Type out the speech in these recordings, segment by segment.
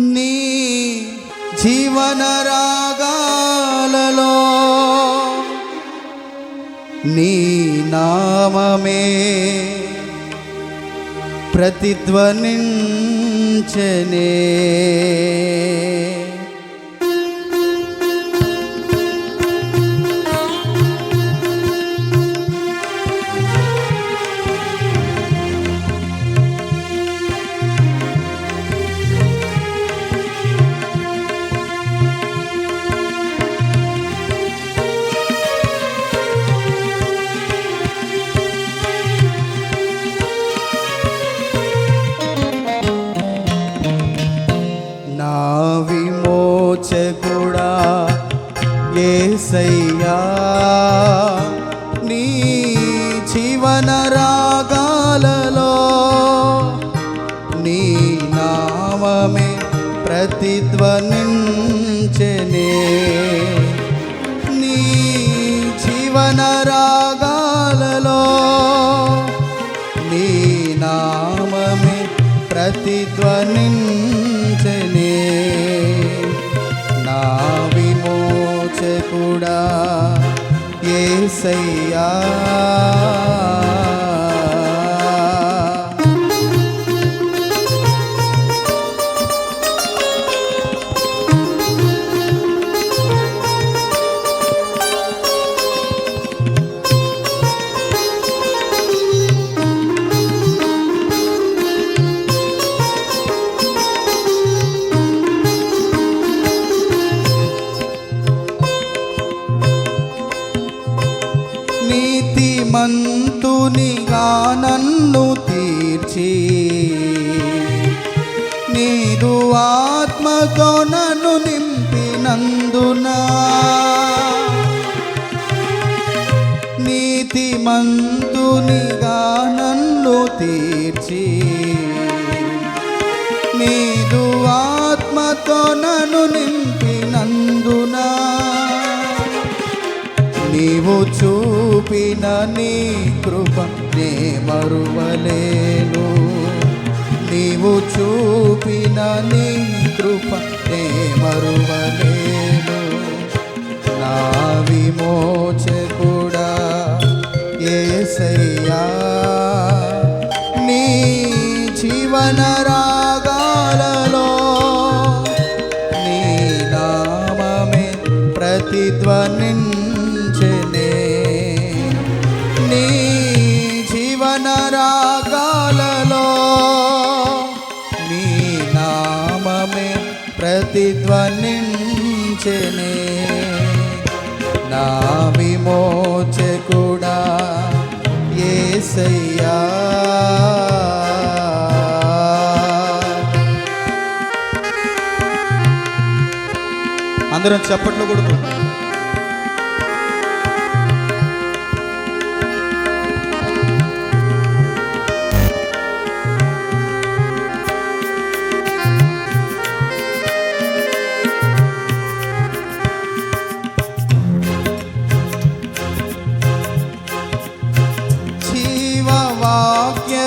నీ జీవన రాగాలలో నీ నామమే ప్రతిధ్వనించనే. విమోచకుడా ఏసయ్యా నీ జీవన రాగాలలో నీ నామమే ప్రతిధ్వనించనే. నీ జీవన రాగాలలో నీ నామమే ప్రతిధ్వనించ ఏసయ్యా నీతిమంతునిగా నన్ను తీర్చి? నీదు ఆత్మతో నన్ను నింపినందునా నీతిమంతునిగా నన్ను తీర్చి? నీదు ఆత్మతో నన్ను నింపినందునా నీవు చూపిన నీ కృప నే మరువలేను. నీవు చూపిన నీ కృప నే మరువలేను. నా విమోచకుడా ఏసయ్యా నీ జీవనరా ప్రతిధ్వనించనే నా విమోచకుడా ఏసయ్యా. అందరం చప్పట్లు కొడుకు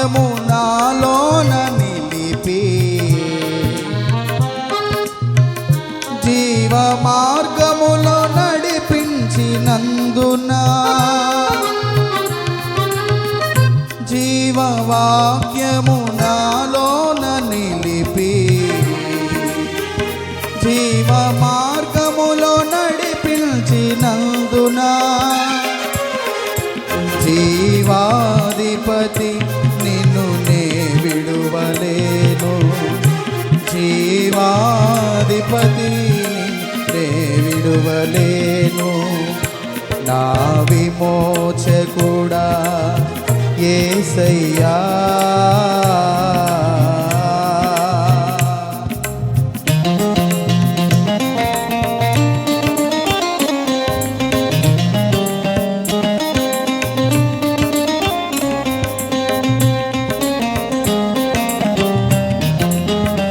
జీవవాక్యము నాలోన నిలిపి. జీవ మార్గములో నడిపించినందున జీవవాక్యము నే విడువలేను. నా విమోచకుడా ఏసయ్యా.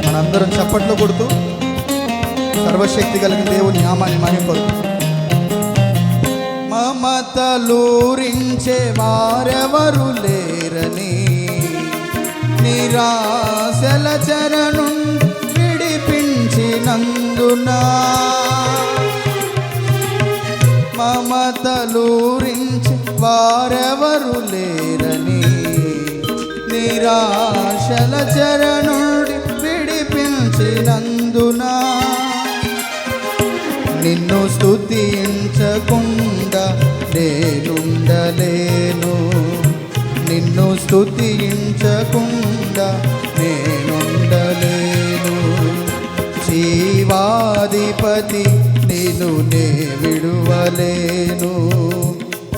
మనందరం చప్పట్లు కొడుతూ సర్వశక్తి కలిగిన దేవుని నామాన్ని మహింపరు మమతలూరించే వారెవరు లేరని నిరాశల చరణు విడిపించినందునా మమతలూరించి వారెవరు లేరని నిరాశల చరణుడి నిన్ను స్థుతించకుండా నేనుండలేను. నిన్ను స్థుతించకుండా నేనుండలేను. జీవాధిపతి నిన్ను నే విడువలేను.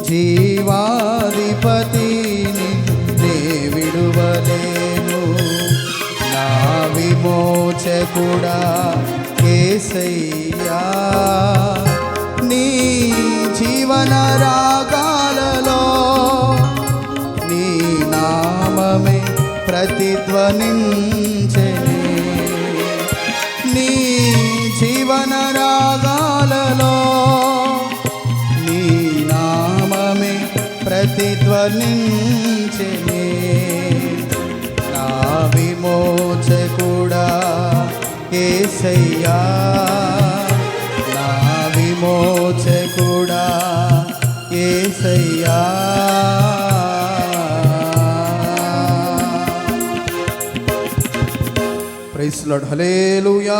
జీవాధిపతి నే విడువలేను. నా విమోచకుడా కేసయ్యా నీ జీవన రాగాలలో నీ నామమే ప్రతిధ్వనించని నీ జీవన రాగాలలో నీ నామమే ప్రతిధ్వనించని నా విమోచకుడా కేసయ్యా నా విమోచకుడా కేసయ్యా ప్రైస్ లాడ్ హలేలుయా